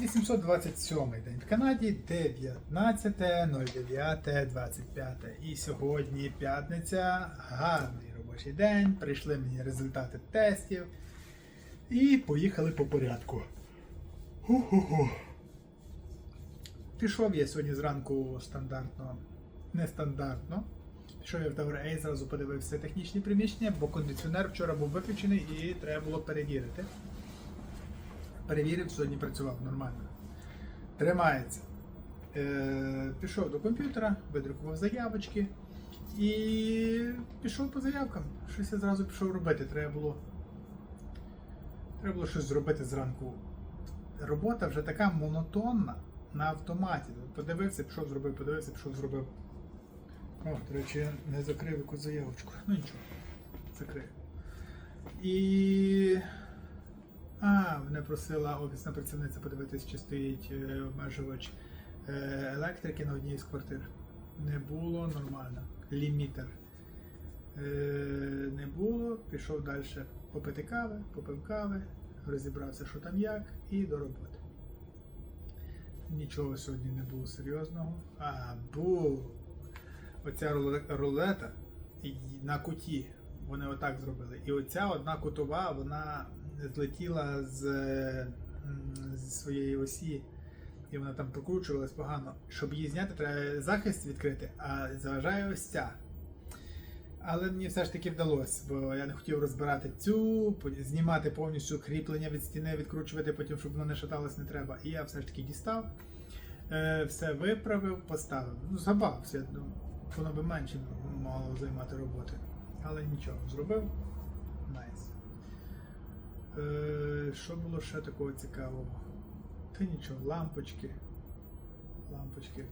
827 день в Канаді 19.09.25. І сьогодні п'ятниця, гарний робочий день. Прийшли мені результати тестів. І поїхали по порядку. Ху-ху-ху. Пішов я сьогодні зранку стандартно, нестандартно. Пішов я в A, зразу подивився технічні приміщення, бо кондиціонер вчора був виключений і треба було перевірити. Перевірив, сьогодні працював нормально. Тримається. Е, пішов до комп'ютера, видрукував заявочки і пішов по заявкам. Щось я зразу пішов робити. Треба було, треба було щось зробити зранку. Робота вже така монотонна на автоматі. Подивився, пішов, зробив, подивився, пішов, зробив. О, до речі, я не закрив якусь заявочку. Ну нічого, закрив. І. Мене просила офісна працівниця подивитись, чи стоїть е, обмежувач е, електрики на одній з квартир. Не було нормально. Лімітер. Е, не було, пішов далі попити кави, попив кави, розібрався, що там як, і до роботи. Нічого сьогодні не було серйозного. А, був оця рулета на куті. Вони отак зробили. І оця одна кутова, вона злетіла з, з своєї осі, і вона там прокручувалась погано. Щоб її зняти, треба захист відкрити, а заважає ось ця. Але мені все ж таки вдалося, бо я не хотів розбирати цю, знімати повністю кріплення від стіни, відкручувати потім, щоб воно не шаталось, не треба. І я все ж таки дістав, е, все виправив, поставив. Ну, забавився, я думаю, воно би менше мало займати роботи. Але нічого, зробив. Найс. Е, що було ще такого цікавого? Та нічого, лампочки. Лампочки.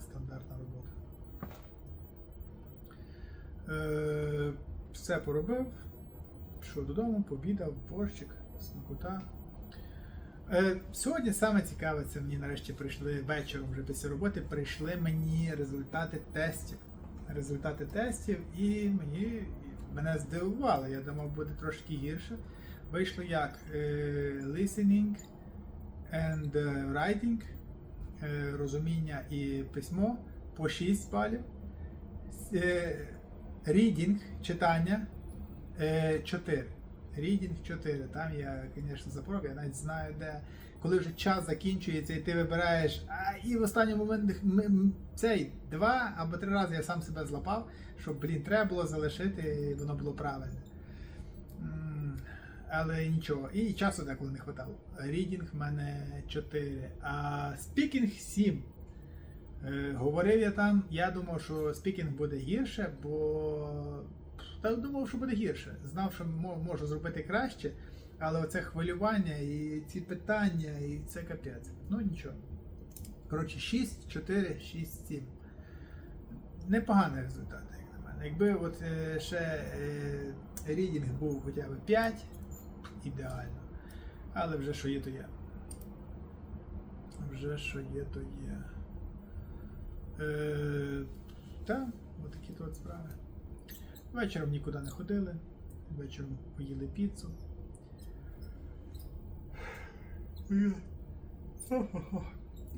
Стандартна робота. Е, все поробив. Пішов додому, пообідав, борщик, смакота. Е, сьогодні саме цікаве, це мені нарешті прийшли вечором вже після роботи, прийшли мені результати тестів. Результати тестів, і мені мене здивувало. Я думав, буде трошки гірше. Вийшло як е, listening and е, writing, е, розуміння і письмо по 6 балів. Reading, читання е, 4. Reading 4. Там я, звісно, запорог, я навіть знаю, де. Коли вже час закінчується, і ти вибираєш, а і в останній момент цей два або три рази я сам себе злапав, щоб, блін, треба було залишити, і воно було правильне. Але нічого. І часу деколи не вистачало. Reading в мене 4, а speaking 7. Е, Говорив я там, я думав, що спікінг буде гірше, бо та думав, що буде гірше. Знав, що можу зробити краще, але оце хвилювання і ці питання, і це капець. Ну нічого. Коротше, 6, 4, 6, 7. Непоганий результат, як на мене. Якби от е, ще е, рідінг був хоча б 5, ідеально. Але вже що є, то є. Вже що є, то є. Е, так, отакі от справи. Вечором нікуди не ходили. Вечором поїли піцу.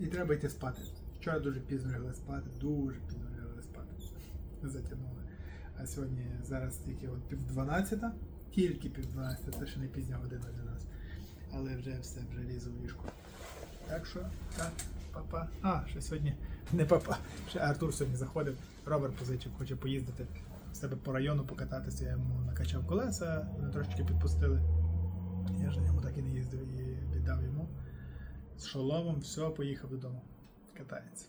І треба йти спати. Вчора дуже пізно лягли спати, дуже пізно лягли спати. Затягнули. А сьогодні зараз тільки от пів 12, тільки пів 12, це ще не пізня година для нас. Але вже все, вже лізу в ліжко. Так що, так, папа. А, ще сьогодні не папа. Ще Артур сьогодні заходив, ровер позичив, хоче поїздити в себе по району покататися. Я йому накачав колеса, вони трошечки підпустили. Я ж на ньому так і не їздив і віддав йому. З шоломом, все, поїхав додому. Катається.